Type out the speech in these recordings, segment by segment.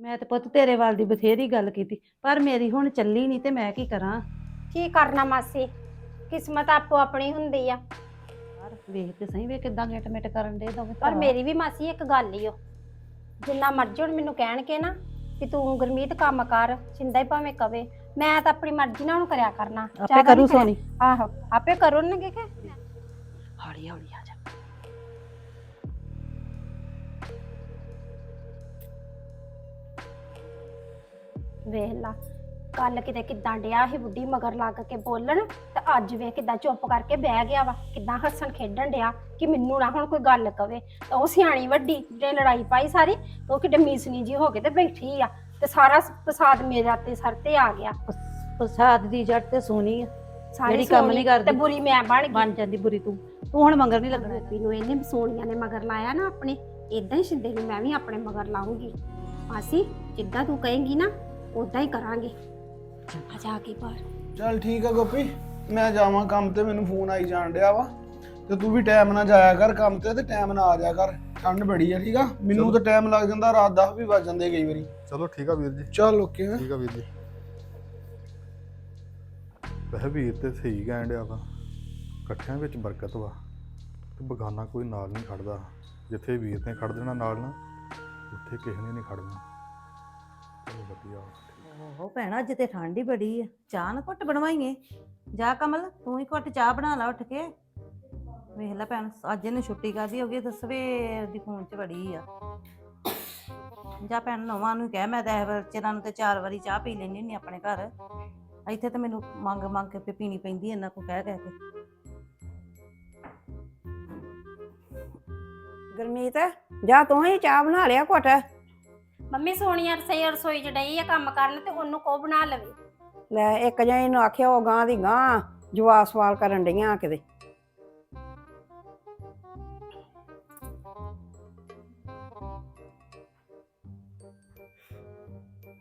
ਮੈਂ ਤੇ ਪੁੱਤ ਤੇਰੇ ਵੱਲ ਦੀ ਬਥੇਰੀ ਗੱਲ ਕੀਤੀ ਪਰ ਮੇਰੀ ਹੁਣ ਚੱਲੀ ਨਹੀਂ ਤੇ ਮੈਂ ਕੀ ਕਰਾਂ? ਕੀ ਕਰਨਾ ਮਾਸੀ? ਕਿਸਮਤ ਆਪੋ ਆਪਣੀ ਹੁੰਦੀ ਆ। ਯਾਰ ਵੇਖ ਤੇ ਸਹੀ ਵੇ ਕਿਦਾਂ ਗਿਟ ਮਿਟ ਕਰਨ ਦੇ ਦੋਵੇਂ ਪਰ ਮੇਰੀ ਵੀ ਮਾਸੀ ਇੱਕ ਗੱਲ ਈ ਓ। ਜਿੰਨਾ ਮਰਜ਼ੀ ਹੁਣ ਮੈਨੂੰ ਕਹਿਣਗੇ ਨਾ ਕਿ ਤੂੰ ਗੁਰਮੀਤ ਕੰਮ ਕਰ ਸਿੰਦਾ ਹੀ ਭਾਵੇਂ ਕਵੇ ਮੈਂ ਤਾਂ ਆਪਣੀ ਮਰਜ਼ੀ ਨਾਲ ਹੁਣ ਕਰਿਆ ਕਰਨਾ। ਆਪੇ ਜ਼ਿਆਦਾ ਕਰੂ ਕਰਿਆ- ਸੋਨੀ। ਆਹੋ ਆਪੇ ਕਰਨਗੇ ਕਿ? ਹੌਲੀ ਹੌਲੀ ਆ ਜਾ। ਵੇਖ ਲਾ ਕੱਲ ਕਿਤੇ ਕਿਦਾਂ ਡਿਆ ਸੀ ਬੁੱਢੀ ਮਗਰ ਲੱਗ ਕੇ ਬੋਲਣ ਤੇ ਅੱਜ ਵੇਖ ਕਿਦਾਂ ਚੁੱਪ ਕਰਕੇ ਬਹਿ ਗਿਆ ਵਾ ਕਿਦਾਂ ਹੱਸਣ ਖੇਡਣ ਡਿਆ ਕਿ ਮੈਨੂੰ ਨਾ ਹੁਣ ਕੋਈ ਗੱਲ ਕਵੇ। ਤਾਂ ਉਹ ਸਿਆਣੀ ਵੱਡੀ ਜੇ ਲੜਾਈ ਪਾਈ ਸਾਰੀ ਉਹ ਕਿਤੇ ਮੀਸਣੀ ਜੀ ਹੋ ਕੇ ਤੇ ਬੈਠੀ ਆ ਤੇ ਸਾਰਾ ਫਸਾਦ ਮੇਰੇ ਤੇ ਸਰ ਤੇ ਆ ਗਿਆ। ਪ੍ਰਸਾਦ ਦੀ ਜੜ ਤੇ ਸੋਨੀ ਆ। ਸਾਰੀ ਜਿਹੜੀ ਕੰਮ ਸੋਹਣੀ ਨਹੀਂ ਕਰਦੀ। ਤੇ ਬੁਰੀ ਮੈਂ ਬਣ ਗਈ। ਬਣ ਜਾਂਦੀ ਬੁਰੀ ਤੂੰ। ਤੂੰ ਹੁਣ ਮੰਗਰ ਨਹੀਂ ਲੱਗਣਾ। ਗੋਪੀ ਨੂੰ ਇਹਨੇ ਸੋਨੀਆ ਨੇ ਮਗਰ ਲਾਇਆ ਨਾ ਆਪਣੇ ਇਦਾਂ ਹੀ ਸ਼ਿੰਦੇ ਨੂੰ ਮੈਂ ਵੀ ਆਪਣੇ ਮਗਰ ਲਾਉਂਗੀ ਮਾਸੀ ਜਿੱਦਾਂ ਤੂੰ ਕਹੇਂਗੀ ਨਾ ਉਦਾਂ ਹੀ ਕਰਾਂਗੇ। ਆ ਜਾ ਕੇ ਬਾਹਰ। ਚੱਲ ਠੀਕ ਆ ਗੋਪੀ ਮੈਂ ਜਾਵਾਂ ਕੰਮ ਤੇ ਮੈਨੂੰ ਫੋਨ ਆਈ ਜਾਣ ਡਿਆ ਵਾ। ਤੇ ਤੂੰ ਵੀ ਟਾਈਮ ਨਾਲ ਜਾਇਆ ਕਰ ਕੰਮ ਤੇ ਤੇ ਟਾਈਮ ਨਾਲ ਆ ਜਾਇਆ ਕਰ। ਠੰਡ ਬੜੀ ਆ ਠੀਕ ਆ? ਮੈਨੂੰ ਤਾਂ ਟਾਈਮ ਲੱਗ ਜਾਂਦਾ ਰਾਤ 10 ਵੀ ਵੱਜ ਜਾਂਦੇ ਕਈ ਵਾਰੀ। ਚਲੋ ਠੀਕ ਆ ਵੀਰ ਜੀ। ਚੱਲ ਓਕੇ ਹੈਂ। ਠੀਕ ਆ ਵੀਰ ਜੀ। ਵੈਸੇ ਵੀਰ ਤੇ ਸਹੀ ਕਹਿਣ ਡਿਆ ਵਾ ਇਕੱਠਿਆਂ ਵਿੱਚ ਬਰਕਤ ਵਾ। ਤੇ ਬਗਾਨਾ ਕੋਈ ਨਾਲ ਨਹੀਂ ਖੜਦਾ। ਜਿੱਥੇ ਵੀਰ ਨੇ ਖੜ ਦੇਣਾ ਨਾਲ ਨਾ ਉੱਥੇ ਕਿਸੇ ਨੇ ਨਹੀਂ ਖੜਨਾ। ਚਲੋ ਵਧੀਆ। ਓਹ ਭੈਣਾ ਅੱਜ ਤੇ ਠੰਡ ਹੀ ਬੜੀ ਆ। ਚਾਹ ਨਾ ਘੁੱਟ ਬਣਵਾਈਏ। ਜਾ ਕਮਲ ਤੂੰ ਹੀ ਘੁੱਟ ਚਾਹ ਬਣਾ ਲਾ ਉੱਠ ਕੇ। ਵੇਖ ਲੈ ਭੈਣ ਅੱਜ ਇਹਨੇ ਛੁੱਟੀ ਕਰਦੀ ਹੋਗੀ ਤੇ ਸਵੇਰ ਦੀ ਫੋਨ 'ਚ ਬੜੀ ਆ। ਜਾ ਭੈਣ ਨਵਾਂ ਨੂੰ ਕਹਿ ਮੈਂ ਤਾਂ ਇਹ ਚਿਰਾਂ ਨੂੰ ਤੇ ਚਾਰ ਵਾਰੀ ਚਾਹ ਪੀ ਲੈਣੀ ਹੁੰਦੀ ਆਪਣੇ ਘਰ। ਇੱਥੇ ਤਾਂ ਮੈਨੂੰ ਮੰਗ ਮੰਗ ਕੇ ਪੀ- ਪੀਣੀ ਪੈਂਦੀ ਇਹਨਾਂ ਕੋ ਕਹਿ ਕਹਿ ਕੇ। ਗੁਰਮੀਤ ਜਾ ਤੂੰ ਹੀ ਚਾਹ ਬਣਾ ਲਿਆ ਘੁੱਟ। ਮੰਮੀ ਸੋਨੀਆ ਰਸੋਈ ਰਸੋਈ ਚ ਡਈ ਆ ਕੰਮ ਕਰਨ ਤੇ ਉਹਨੂੰ ਕੋ ਬਣਾ ਲਵੇ? ਲੈ ਇੱਕ ਜਣੇ ਨੂੰ ਆਖਿਆ ਉਹ ਗਾਂ ਦੀ ਗਾਂ ਜਵਾਬ ਸਵਾਲ ਕਰਨ ਡਈਆਂ ਕਿਤੇ।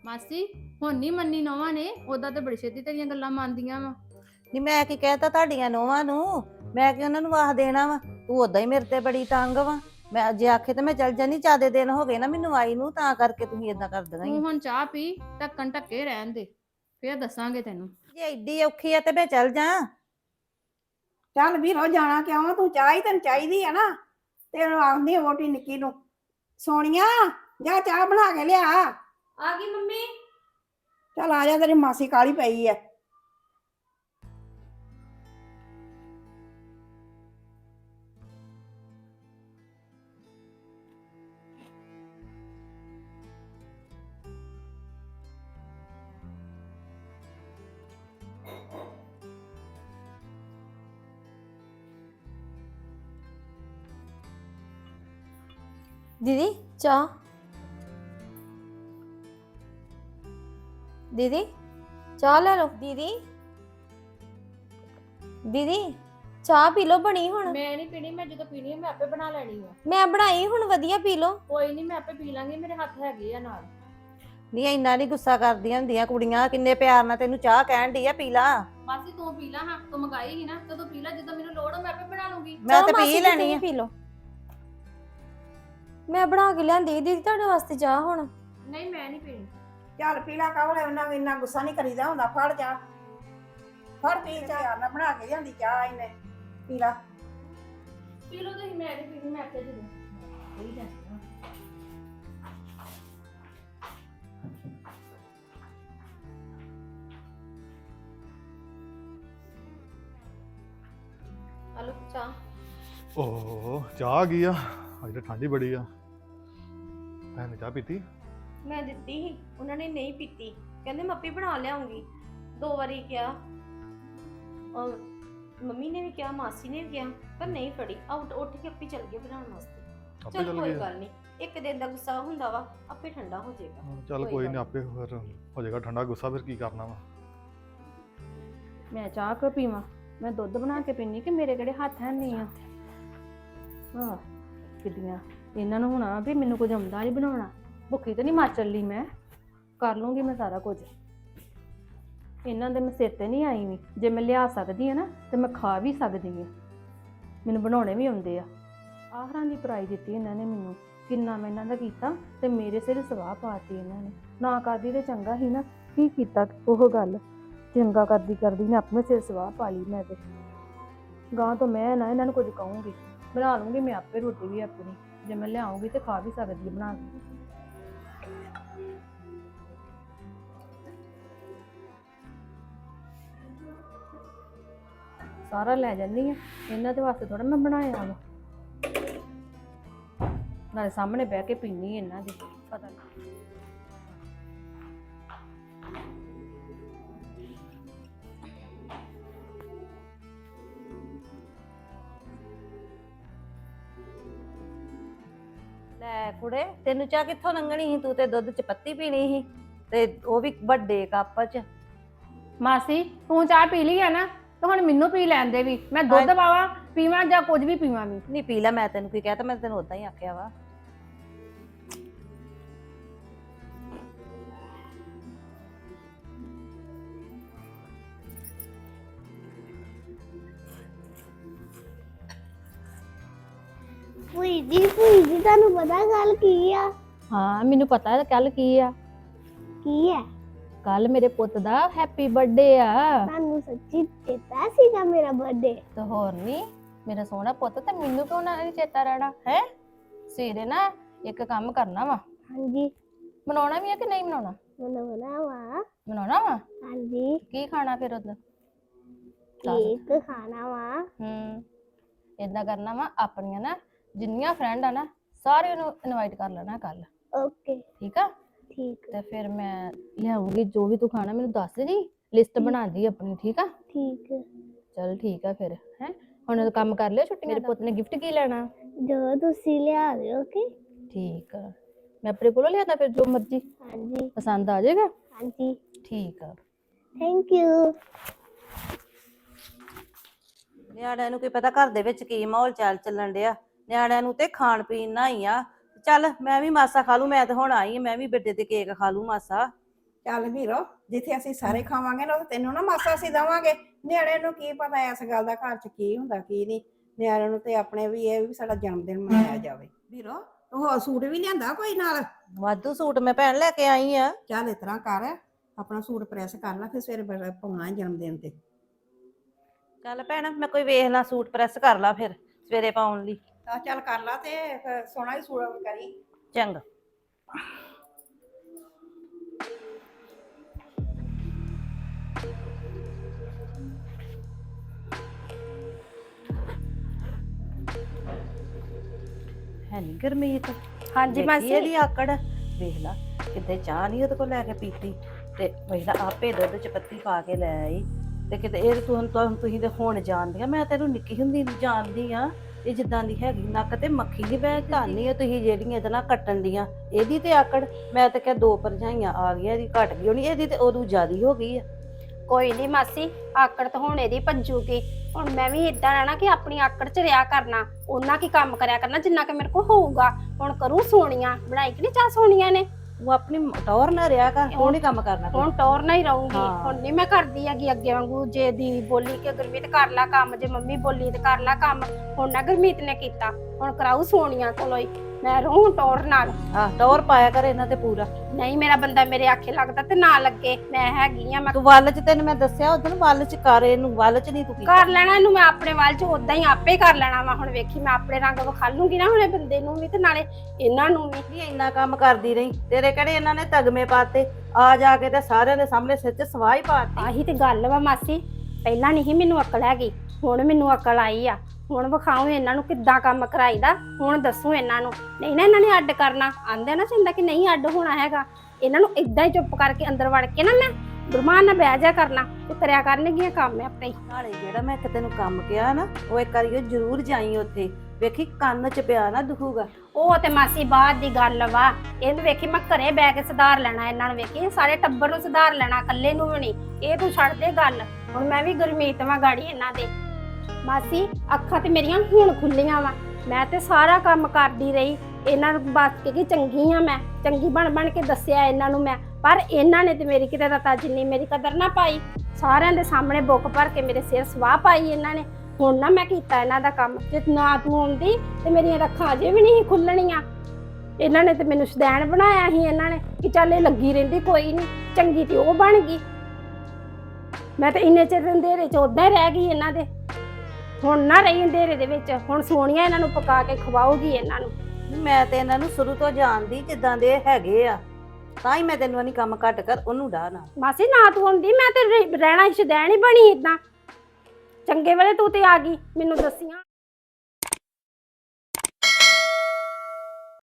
ਮਾਸੀ ਹੁਣ ਨਹੀਂ ਮੰਨੀ ਨਵਾਂ ਨੇ? ਉਦਾਂ ਤੇ ਬੜੀ ਛੇਤੀ ਤੇਰੀਆਂ ਗੱਲਾਂ ਮੰਨਦੀਆਂ ਵਾ। ਨਹੀਂ ਮੈਂ ਕੀ ਕਹਿਤਾ ਤੁਹਾਡੀਆਂ ਨੋਵਾਂ ਨੂੰ? ਮੈਂ ਕਿ ਉਹਨਾਂ ਨੂੰ ਆਹ ਦੇਣਾ ਵਾ? ਤੂੰ ਉਦਾਂ ਹੀ ਮੇਰੇ ਤੇ ਬੜੀ ਤੰਗ ਵਾ। ਮੈਂ ਜੇ ਆਖੇ ਤੇ ਮੈਂ ਚੱਲ ਜਾਨੀ ਚਾਦੇ ਦਿਨ ਹੋ ਗਏ ਨਾ ਮੈਨੂੰ ਆਈ ਨੂੰ ਤਾਂ ਕਰਕੇ ਤੁਸੀਂ ਇਦਾਂ ਕਰ ਦਗਾ ਤੂੰ ਹੁਣ ਚਾਹ ਪੀ ਢੱਕਣ ਢੱਕੇ ਰਹਿਣ ਦੇ ਫੇਰ ਦੱਸਾਂਗੇ ਤੈਨੂੰ। ਜੇ ਐਡੀ ਔਖੀ ਆ ਤੇ ਮੈਂ ਚੱਲ ਜਾ। ਚੱਲ ਵੀਰੋ ਜਾਣਾ ਕਿਉਂ ਆ? ਤੂੰ ਚਾਹ ਹੀ ਤੈਨੂੰ ਚਾਹੀਦੀ ਆ ਨਾ। ਤੇ ਉਹਨੂੰ ਆਖਦੀ ਆ ਵੋਟੀ ਨਿੱਕੀ ਨੂੰ। ਸੋਨੀਆ ਜਾ ਚਾਹ ਬਣਾ ਕੇ ਲਿਆ। ਆ ਗਈ ਮੰਮੀ। ਚੱਲ ਆ ਜਾ ਤੇਰੀ ਮਾਸੀ ਕਾਲੀ ਪਈ ਐ ਦੀਦੀ ਚਾਹ। ਦੀਦੀ ਚਾਹ ਲੈ ਲਓ। ਦੀਦੀ। ਦੀਦੀ ਚਾਹ ਪੀ ਲਓ ਬਣੀ ਹੁਣ। ਮੈਂ ਨਹੀਂ ਪੀਣੀ ਮੈਂ ਜਦੋਂ ਪੀਣੀ ਹੈ ਮੈਂ ਆਪੇ ਬਣਾ ਲੈਣੀ ਆ। ਮੈਂ ਬਣਾਈ ਹੁਣ ਵਧੀਆ ਪੀ ਲਓ। ਕੋਈ ਨਹੀਂ ਮੈਂ ਆਪੇ ਪੀ ਲਾਂਗੀ ਮੇਰੇ ਹੱਥ ਹੈਗੇ ਆ ਨਾਲ। ਨਹੀਂ ਇੰਨਾ ਨਹੀਂ ਗੁੱਸਾ ਕਰਦੀਆਂ ਹੁੰਦੀਆਂ ਕੁੜੀਆਂ ਕਿੰਨੇ ਪਿਆਰ ਨਾਲ ਤੈਨੂੰ ਚਾਹ ਕਹਿਣ ਦੀ ਆ ਪੀ ਲਾ। ਮਾਸੀ ਤੂੰ ਪੀ ਲਾ ਹਾਂ ਤੂੰ ਮੰਗਾਈ ਸੀ ਨਾ ਤਦੋਂ ਪੀ ਲਾ ਜਦੋਂ ਮੈਨੂੰ ਲੋੜ ਹੋ ਮੈਂ ਆਪੇ ਬਣਾ ਲੂੰਗੀ। ਮੈਂ ਚਲੋ ਤੇ ਮਾਸੀ ਪੀ ਜੀ, ਲੈਣੀ ਤੁਸੀਂ ਆ। ਪੀ ਲਓ। ਮੈਂ ਬਣਾ ਕੇ ਲਿਆਂਦੀ ਦੀਦੀ ਤੁਹਾਡੇ ਵਾਸਤੇ ਚਾਹ ਹੁਣ। ਨਹੀਂ ਮੈਂ ਨਹੀਂ ਪੀਣੀ। ਚੱਲ ਪੀਲਾ ਕਾਵਲੇ ਉਹਨਾਂ ਨੂੰ ਇੰਨਾ ਗੁੱਸਾ ਨਹੀਂ ਕਰੀਦਾ ਹੁੰਦਾ ਫੜ ਜਾ ਫੜ ਪੀ ਚਾਹ ਨਾ ਬਣਾ ਕੇ ਲਿਆਂਦੀ ਚਾਹ ਇਹਨੇ। ਪੀਲਾ ਪੀ ਲਓ ਤੁਸੀਂ ਮੈਂ ਨਹੀਂ ਪੀਣੀ ਮੈਂ ਆਪੇ ਦੇ ਦੂੰ ਕੋਈ ਹਲੋ ਚਾਹ। ਓਹ ਚਾਹ ਆ ਗਈ ਆ। ਅੱਜ ਤਾਂ ਠੰਡੀ ਬੜੀ ਆ। ਭੈਣ ਨੇ ਚਾਹ ਪੀਤੀ? ਮੈਂ ਦਿੱਤੀ ਸੀ ਉਹਨਾਂ ਨੇ ਨਹੀਂ ਪੀਤੀ। ਕਹਿੰਦੇ ਮੈਂ ਆਪੇ ਬਣਾ ਲਿਆਉਂਗੀ। ਦੋ ਵਾਰੀ ਕਿਹਾ। ਔਰ ਮੰਮੀ ਨੇ ਵੀ ਕਿਹਾ ਮਾਸੀ ਨੇ ਵੀ ਕਿਹਾ ਪਰ ਨਹੀਂ ਫੜੀ। ਆ ਉੱਠ ਉੱਠ ਕੇ ਆਪੇ ਚੱਲ ਗਏ ਬਣਾਉਣ ਵਾਸਤੇ। ਆਪੇ ਚਲ ਚੱਲ ਕੋਈ ਗਏ ਗੱਲ ਨਹੀਂ। ਇੱਕ ਦਿਨ ਦਾ ਗੁੱਸਾ ਹੁੰਦਾ ਵਾ ਆਪੇ ਠੰਡਾ ਹੋ ਜਾਏਗਾ। ਹਾਂ, ਚੱਲ ਕੋਈ ਕੋਈ ਗੱਲ ਨਹੀਂ ਆਪੇ ਫਿਰ ਹੋ ਜਾਏਗਾ ਠੰਡਾ ਗੁੱਸਾ ਫਿਰ ਕੀ ਕਰਨਾ ਵਾ? ਮੈਂ ਚਾਹ ਕਿਉਂ ਪੀਵਾਂ? ਮੈਂ ਦੁੱਧ ਬਣਾ ਕੇ ਪੀਣੀ ਕਿ ਮੇਰੇ ਕਿਹੜੇ ਹੱਥ ਹੈ ਨਹੀਂ ਆ? ਹਾਂ ਕਿੱਡੀਆਂ ਇਹਨਾਂ ਨੂੰ ਹੋਣਾ ਵੀ ਮੈਨੂੰ ਕੁਝ ਆਉਂਦਾ ਨਹੀਂ ਬਣਾਉਣਾ। ਭੁੱਖੀ ਤਾਂ ਨਹੀਂ ਮਰ ਚੱਲੀ ਮੈਂ। ਕਰ ਲੂੰਗੀ ਮੈਂ ਸਾਰਾ ਕੁਝ। ਇਹਨਾਂ ਦੇ ਮੈਂ ਸਿਰ ਤੇ ਨਹੀਂ ਆਈ ਵੀ। ਜੇ ਮੈਂ ਲਿਆ ਸਕਦੀ ਹਾਂ ਨਾ, ਤੇ ਮੈਂ ਖਾ ਵੀ ਸਕਦੀ ਹਾਂ ਮੈਨੂੰ ਬਣਾਉਣੇ ਵੀ ਆਉਂਦੇ ਆ। ਆਹਰਾਂ ਦੀ ਪਰਾਈ ਦਿੱਤੀ ਇਹਨਾਂ ਨੇ ਮੈਨੂੰ। ਕਿੰਨਾ ਮੈਂ ਇਹਨਾਂ ਦਾ ਕੀਤਾ ਤੇ ਮੇਰੇ ਸਿਰ ਸਵਾਹ ਪਾਤੀ ਇਹਨਾਂ ਨੇ। ਨਾ ਕਰਦੀ ਤੇ ਚੰਗਾ ਹੀ ਨਾ। ਕੀ ਕੀਤਾ ਉਹ ਗੱਲ? ਚੰਗਾ ਕਰਦੀ ਕਰਦੀ ਮੈਂ ਆਪਣੇ ਸਿਰ ਸਵਾਹ ਪਾ ਲਈ ਮੈਂ ਤੇ। ਗਾਂ ਤੋਂ ਮੈਂ ਨਾ ਇਹਨਾਂ ਨੂੰ ਕੁਝ ਕਹੂੰਗੀ। ਬਣਾ ਲੂੰਗੀ ਮੈਂ ਆਪੇ ਰੋਟੀ ਵੀ ਆਪਣੀ। ਜੇ ਮੈਂ ਲਿਆਉਂਗੀ ਤੇ ਖਾ ਵੀ ਸਕਦੀ ਹਾਂ ਬਣਾ ਕੇ। ਸਾਰਾ ਲੈ ਜਾਂਦੀ ਆ। ਇਹਨਾਂ ਦੇ ਵਾਸਤੇ ਥੋੜਾ ਮੈਂ ਬਣਾਇਆ ਵਾ। ਨਾਲੇ ਸਾਹਮਣੇ ਬਹਿ ਕੇ ਪੀਣੀ ਇਹਨਾਂ ਦੀ। ਪਤਾ ਨਹੀਂ ਕੁੜੇ ਤੈਨੂੰ ਚਾਹ ਕਿੱਥੋਂ ਲੰਗਣੀ ਸੀ? ਤੂੰ ਤੇ ਦੁੱਧ ਚ ਪੱਤੀ ਪੀਣੀ ਸੀ ਤੇ ਉਹ ਵੀ ਵੱਡੇ ਕੱਪ ਚ। ਮਾਸੀ ਤੂੰ ਚਾਹ ਪੀ ਲਈ ਆ ਨਾ ਤੇ ਹੁਣ ਮੈਨੂੰ ਪੀ ਲੈਣ ਦੇ ਵੀ। ਮੈਂ ਦੁੱਧ। ਪਾਵਾਂ ਪੀਵਾਂ ਜਾਂ ਕੁਝ ਵੀ ਪੀਵਾਂ ਵੀ। ਨਹੀਂ ਪੀ ਲੈ ਮੈਂ ਤੈਨੂੰ ਕੀ ਕਹਤਾ ਮੈਂ ਤੈਨੂੰ ਉਦਾਂ ਹੀ ਆਖਿਆ ਵਾ। ਭੂਈ ਜੀ ਭੂਈ ਜੀ ਤੁਹਾਨੂੰ ਪਤਾ ਗੱਲ ਕੀ ਆ? ਹਾਂ ਮੈਨੂੰ ਪਤਾ ਹੈ ਕੱਲ ਕੀ ਆ। ਕੀ ਹੈ ਕੱਲ ਮੇਰੇ ਪੁੱਤ ਦਾ ਹੈਪੀ ਬਰਥਡੇ ਆ। ਤੁਹਾਨੂੰ ਸੱਚੀ ਚੇਤਾ ਸੀਗਾ ਮੇਰਾ ਬਰਥਡੇ ਤੇ ਹੋਰ ਨਹੀਂ ਮੇਰਾ ਸੋਹਣਾ ਪੁੱਤ ਤੇ ਮੈਨੂੰ ਕਿਉਂ ਨਾ ਚੇਤਾ ਰਹਿਣਾ ਹੈ? ਸਵੇਰੇ ਨਾ ਇੱਕ ਕੰਮ ਕਰਨਾ ਵਾ। ਹਾਂਜੀ। ਮਨਾਉਣਾ ਵੀ ਆ ਕਿ ਨਹੀਂ ਮਨਾਉਣਾ? ਮਨਾਉਣਾ ਵਾ। ਮਨਾਉਣਾ ਵਾ? ਹਾਂਜੀ। ਕੀ ਖਾਣਾ ਫਿਰ ਉਦੋਂ? ਕੇਕ ਖਾਣਾ ਵਾ। ਹੂੰ। ਇਦਾਂ ਕਰਨਾ ਵਾ ਆਪਣੀਆਂ ਨਾ ਜਿੰਨੀਆਂ ਫਰੈਂਡ ਆ ਨਾ ਸਾਰਿਆਂ ਨੂੰ ਇਨਵਾਈਟ ਕਰ ਲੈਣਾ ਕੱਲ ਓਕੇ ਠੀਕ ਆ? ਠੀਕ। ਤੇ ਫਿਰ ਮੈਂ ਲਿਆਉਂਗੀ ਜੋ ਵੀ ਤੂੰ ਖਾਣਾ ਮੈਨੂੰ ਦੱਸ ਦੀ ਲਿਸਟ ਬਣਾ ਦੀ ਆਪਣੀ ਠੀਕ ਆ? ਠੀਕ। ਚਲ ਠੀਕ ਆ ਫਿਰ ਹੈ? ਹੁਣ ਕੰਮ ਕਰ ਲਿਓ ਛੁੱਟੀਆਂ ਮੇਰੇ ਪੁੱਤ ਨੇ ਗਿਫਟ ਕੀ ਲੈਣਾ? ਜੋ ਤੁਸੀਂ ਲਿਆ ਦਿਓ ਓਕੇ ਠੀਕ ਆ। ਮੈਂ ਆਪਣੇ ਕੋਲੋਂ ਲਿਆਦਾ ਫਿਰ ਜੋ ਮਰਜ਼ੀ ਹਾਂਜੀ। ਪਸੰਦ ਆ ਜਾਏਗਾ? ਹਾਂਜੀ। ਠੀਕ ਆ। ਥੈਂਕ ਯੂ ਨਿਆਣਿਆਂ ਨੂੰ ਕੀ ਪਤਾ ਘਰ ਦੇ ਵਿੱਚ ਕੀ ਮਾਹੌਲ ਚਾਲ ਚੱਲਣ ਡਿਆ। ਨਿਆਣਿਆਂ ਨੂੰ ਤੇ ਖਾਣ ਪੀਣ ਨਾ ਹੀ ਆ। ਚੱਲ ਮੈਂ ਵੀ ਮਾਸਾ ਖਾ ਲੂ ਮੈਂ ਤੇ ਹੁਣ ਆਈ ਆਂ, ਮੈਂ ਵੀ ਬੱਡੇ ਤੇ ਕੇਕ ਖਾ ਲੂ ਮਾਸਾ। ਚੱਲ ਵੀਰੋ ਜਿੱਥੇ ਅਸੀਂ ਸਾਰੇ ਖਾਵਾਂਗੇ ਨਾ ਉੱਥੇ ਤੈਨੂੰ ਨਾ ਮਾਸਾ ਅਸੀਂ ਦਵਾਂਗੇ। ਨਿਆਣੇ ਨੂੰ ਕੀ ਪਤਾ ਇਸ ਗੱਲ ਦਾ ਘਰ 'ਚ ਕੀ ਹੁੰਦਾ ਕੀ ਨਹੀਂ। ਨਿਆਣਿਆਂ ਨੂੰ ਤੇ ਆਪਣੇ ਵੀ ਇਹ ਵੀ ਸਾਡਾ ਜਨਮ ਦਿਨ ਮਨਾਇਆ ਜਾਵੇ। ਵੀਰੋ ਹੋਰ ਸੂਟ ਵੀ ਲਿਆਂਦਾ ਕੋਈ ਨਾਲ? ਵਾਧੂ ਸੂਟ ਮੈਂ ਭੈਣ ਲੈ ਕੇ ਆਈ ਆ। ਚੱਲ ਇਸ ਤਰ੍ਹਾਂ ਕਰ ਆਪਣਾ ਸੂਟ ਪ੍ਰੈਸ ਕਰ ਲੈ ਫਿਰ ਸਵੇਰੇ ਬ- ਪਾਉਣਾ ਜਨਮ ਦਿਨ ਤੇ। ਚੱਲ ਭੈਣ ਮੈਂ ਕੋਈ ਵੇਖ ਲਾ ਸੂਟ ਪ੍ਰੈਸ ਕਰ ਲਾ ਫਿਰ ਸਵੇਰੇ ਪਾਉਣ ਲਈ। ਤਾਂ ਚੱਲ ਕਰ ਲਾ ਤੇ ਫਿਰ ਸੋਹਣਾ ਹੀ ਸੂਟ ਕਰੀ। ਚੰਗਾ। ਹੈ ਨਹੀਂ ਗਰਮੀਤ? ਹਾਂਜੀ ਦੇਖੀ ਮਾਸੀ। ਇਹਦੀ ਆਕੜ? ਵੇਖ ਲਾ ਕਿਤੇ ਚਾਹ ਨਹੀਂ ਉਹਦੇ ਕੋਲ ਲੈ ਕੇ ਪੀਤੀ। ਤੇ ਵੇਖ ਲਾ ਆਪੇ ਦੁੱਧ ਚ ਪੱਤੀ ਪਾ ਕੇ ਲੈ ਆਈ। ਤੇ ਕਿਤੇ ਇਹ ਤੂੰ ਤੂੰ ਤੁਸੀਂ ਤੇ ਹੁਣ ਜਾਣਦੀਆਂ ਮੈਂ ਤੈਨੂੰ ਨਿੱਕੀ ਹੁੰਦੀ ਨੂੰ ਜਾਣਦੀ ਆ ਇਹ ਜਿੱਦਾਂ ਦੀ ਹੈਗੀ, ਨੱਕ ਤੇ ਮੱਖੀ ਦੀ ਬਹਿ, ਧਾਨੀ ਆ ਤੁਸੀਂ ਜਿਹੜੀਆਂ ਇਹਦੇ ਨਾਲ ਕੱਟਣ ਦੀਆਂ। ਇਹਦੀ ਤੇ ਆਕੜ, ਮੈਂ ਤਾਂ ਕਿਹਾ ਦੋ ਭਰਜਾਈਆਂ ਆ ਗਈਆਂ, ਇਹਦੀ ਘਟ ਗਈ ਹੋਣੀ, ਇਹਦੀ ਤੇ ਉਦੋਂ ਜ਼ਿਆਦੀ ਹੋ ਗਈ ਆ। ਕੋਈ ਨਹੀਂ ਮਾਸੀ, ਆਕੜ ਤਾਂ ਹੁਣ ਇਹਦੀ ਭੱਜੂਗੀ। ਹੁਣ ਮੈਂ ਵੀ ਇਦਾਂ ਰਹਿਣਾ ਕਿ ਆਪਣੀ ਆਕੜ ਚ ਰਿਆ ਕਰਨਾ ਉਹਨਾਂ ਕੀ ਕੰਮ ਕਰਿਆ ਕਰਨਾ, ਜਿੰਨਾ ਕਿ ਮੇਰੇ ਕੋਲ ਹੋਊਗਾ। ਹੁਣ ਕਰੂ ਸੋਨੀਆਂ ਬਣਾਈ ਕਿ ਨਹੀਂ ਚਾਹ ਸੋਣੀਆਂ ਨੇ? ਉਹ ਆਪਣੀ ਟੌਰ ਨਾ ਰਿਆ ਕਰ ਹੁਣ ਹੀ ਕੰਮ ਕਰਨਾ ਤੂੰ। ਹੁਣ ਟੌਰ ਨਾ ਹੀ ਰਹੂੰਗੀ। ਹੁਣ ਨਹੀਂ ਮੈਂ ਕਰਦੀ ਹੈਗੀ ਅੱਗੇ ਵਾਂਗੂ। ਜੇ ਦੀਦੀ ਬੋਲੀ ਕਿ ਗੁਰਮੀਤ ਕਰ ਲਾ ਕੰਮ ਜੇ ਮੰਮੀ ਬੋਲੀ ਤੇ ਕਰ ਲਾ ਕੰਮ। ਹੁਣ ਨਾ ਗੁਰਮੀਤ ਨੇ ਕੀਤਾ। ਹੁਣ ਕਰਾਊ ਸੋਨੀਆਂ ਕੋਲੋਂ ਹੀ। ਮੈਂ ਰਹੂੰ ਟੌਰ ਨਾਲ। ਆਹ ਟੌਰ ਪਾਇਆ ਕਰ ਇਹਨਾਂ ਤੇ ਪੂਰਾ। ਨਹੀਂ ਮੇਰਾ ਬੰਦਾ ਮੇਰੇ ਆਖੇ ਲੱਗਦਾ ਤੇ ਨਾ ਲੱਗੇ। ਮੈਂ ਹੈਗੀ ਆ ਮੈਂ ਤੂੰ ਵੱਲ ਚ ਤੈਨੂੰ ਮੈਂ ਦੱਸਿਆ ਉਦੋਂ ਵੱਲ ਚ ਕਰ ਇਹਨੂੰ ਵੱਲ ਚ ਨਹੀਂ ਤੂੰ ਕੀਤਾ। ਕਰ ਲੈਣਾ ਇਹਨੂੰ ਮੈਂ ਆਪਣੇ ਵੱਲ ਚ ਉਦਾਂ ਹੀ ਆਪੇ ਕਰ ਲੈਣਾ ਵਾ। ਹੁਣ ਵੇਖੀ ਮੈਂ ਆਪਣੇ ਰੰਗ ਵਿਖਾ ਲੂੰਗੀ ਨਾ ਹੁਣੇ ਬੰਦੇ ਨੂੰ ਵੀ ਤੇ ਨਾਲੇ ਇਹਨਾਂ ਨੂੰ ਵੀ। ਨਹੀਂ ਇੰਨਾ ਕੰਮ ਕਰਦੀ ਰਹੀ। ਤੇਰੇ ਕਿਹੜੇ ਇਹਨਾਂ ਨੇ ਤਗਮੇ ਪਾਤੇ? ਆ ਜਾ ਕੇ ਤੇ ਸਾਰਿਆਂ ਦੇ ਸਾਹਮਣੇ ਸਿਰ 'ਚ ਸਵਾਹ ਹੀ ਪਾਤੀ। ਆਹੀ ਤੇ ਗੱਲ ਵਾ ਮਾਸੀ। ਪਹਿਲਾਂ ਨਹੀਂ ਮੈਨੂੰ ਅਕਲ ਹੈਗੀ ਹੁਣ ਮੈਨੂੰ ਅਕਲ ਆਈ ਆ। ਹੁਣ ਵਿਖਾਉ ਇਹਨਾਂ ਨੂੰ ਕਿੱਦਾਂ ਕੰਮ ਕਰਾਈਦਾ ਹੁਣ ਦੱਸੂ ਇਹਨਾਂ ਨੂੰ। ਨਹੀਂ ਨਾ ਇਹਨਾਂ ਨੇ ਅੱਡ ਕਰਨਾ। ਆਂਦੇ ਨਾ ਚੰਦਾ ਕਿ ਨਹੀਂ ਅੱਡ ਹੋਣਾ ਹੈਗਾ। ਇਹਨਾਂ ਨੂੰ ਇਦਾਂ ਹੀ ਚੁੱਪ ਕਰਕੇ ਅੰਦਰ ਵੜ ਕੇ ਨਾ ਮੈਂ ਗੁਰਮਾਨ ਨਾਲ ਬਹਿ ਜਾ ਕਰਨਾ ਤੇ ਕਰਿਆ ਕਰਨਗੀਆਂ ਕੰਮ ਆਪੇ ਹੀ। ਨਾਲੇ ਜਿਹੜਾ ਮੈਂ ਇੱਕ ਤੈਨੂੰ ਕੰਮ ਕਿਹਾ ਨਾ ਉਹ ਇੱਕ ਵਾਰੀ ਉਹ ਜ਼ਰੂਰ ਜਾਈ ਉੱਥੇ। ਵੇਖੀ ਕੰਨ 'ਚ ਪਿਆ ਨਾ ਦੁਖੂਗਾ। ਉਹ ਤੇ ਮਾਸੀ ਬਾਅਦ ਦੀ ਗੱਲ ਵਾ। ਇਹਨੂੰ ਵੇਖੀ ਮੈਂ ਘਰੇ ਬੈ ਕੇ ਸੁਧਾਰ ਲੈਣਾ ਇਹਨਾਂ ਨੂੰ ਵੇਖੀ। ਸਾਰੇ ਟੱਬਰ ਨੂੰ ਸੁਧਾਰ ਲੈਣਾ ਇਕੱਲੇ ਨੂੰ ਵੀ ਨਹੀਂ। ਇਹ ਤੂੰ ਛੱਡ ਦੇ ਗੱਲ। ਹੁਣ ਮੈਂ ਵੀ ਗੁਰਮੀਤ ਵਾਂ ਗਾੜੀ ਇਹਨਾਂ ਦੇ। ਮਾਸੀ, ਅੱਖਾਂ ਤੇ ਮੇਰੀਆਂ ਹੁਣ ਖੁੱਲੀਆਂ ਵਾ। ਮੈਂ ਤੇ ਸਾਰਾ ਕੰਮ ਕਰਦੀ ਰਹੀ। ਇਹਨਾਂ ਨੂੰ ਬਸ ਕਿ ਚੰਗੀ ਆ ਮੈਂ। ਚੰਗੀ ਬਣ ਬਣ ਕੇ ਦੱਸਿਆ ਇਹਨਾਂ ਨੂੰ ਮੈਂ। ਪਰ ਇਹਨਾਂ ਨੇ ਤੇ ਮੇਰੀ ਕਿਤੇ ਰਤਾ ਜਿੰਨੀ ਮੇਰੀ ਕਦਰ ਨਾ ਪਾਈ। ਸਾਰਿਆਂ ਦੇ ਸਾਹਮਣੇ ਬੁੱਕ ਭਰ ਕੇ ਮੇਰੇ ਸਿਰ ਸਵਾਹ ਪਾਈ ਇਹਨਾਂ ਨੇ। ਹੁਣ ਨਾ ਮੈਂ ਕੀਤਾ ਇਹਨਾਂ ਦਾ ਕੰਮ। ਜੇ ਨਾ ਤੂੰ ਆਉਂਦੀ ਤੇ ਮੇਰੀਆਂ ਅੱਖਾਂ ਅਜੇ ਵੀ ਨਹੀਂ ਖੁੱਲਣੀਆਂ। ਇਹਨਾਂ ਨੇ ਤੇ ਮੈਨੂੰ ਸ਼ਦੈਣ ਬਣਾਇਆ ਸੀ ਇਹਨਾਂ ਨੇ ਕਿ ਚੱਲ ਇਹ ਲੱਗੀ ਰਹਿੰਦੀ, ਕੋਈ ਨਹੀਂ। ਚੰਗੀ ਤੇ ਉਹ ਬਣ ਗਈ। ਮੈਂ ਤਾਂ ਇੰਨੇ ਚਿਰ ਅੰਧੇਰੇ ਚ ਉਦਾਂ ਹੀ ਰਹਿ ਗਈ ਇਹਨਾਂ ਦੇ। ਹੁਣ ਨਾ ਰਹੀ ਅੰਧੇਰੇ ਦੇ ਵਿੱਚ ਹੁਣ ਸੋਹਣੀਆਂ ਇਹਨਾਂ ਨੂੰ ਪਕਾ ਕੇ ਖਵਾਉਗੀ ਇਹਨਾਂ ਨੂੰ। ਮੈਂ ਤੇ ਇਹਨਾਂ ਨੂੰ ਸ਼ੁਰੂ ਤੋਂ ਜਾਣਦੀ ਜਿੱਦਾਂ ਦੇ ਹੈਗੇ ਆ। ਤਾਂ ਹੀ ਮੈਂ ਤੈਨੂੰ ਨਹੀਂ ਕੰਮ ਘੱਟ ਕਰ ਉਹਨੂੰ ਡਾਹ ਨਾ। ਮਾਸੀ ਨਾ ਤੂੰ ਆਉਂਦੀ ਮੈਂ ਤੇ ਰਹਿ- ਰਹਿਣਾ ਸ਼ਦੈਣ ਹੀ ਬਣੀ ਇਦਾਂ ਚੰਗੇ ਵੇਲੇ ਤੂੰ ਤੇ ਆ ਗਈ ਮੈਨੂੰ ਦੱਸੀਆਂ।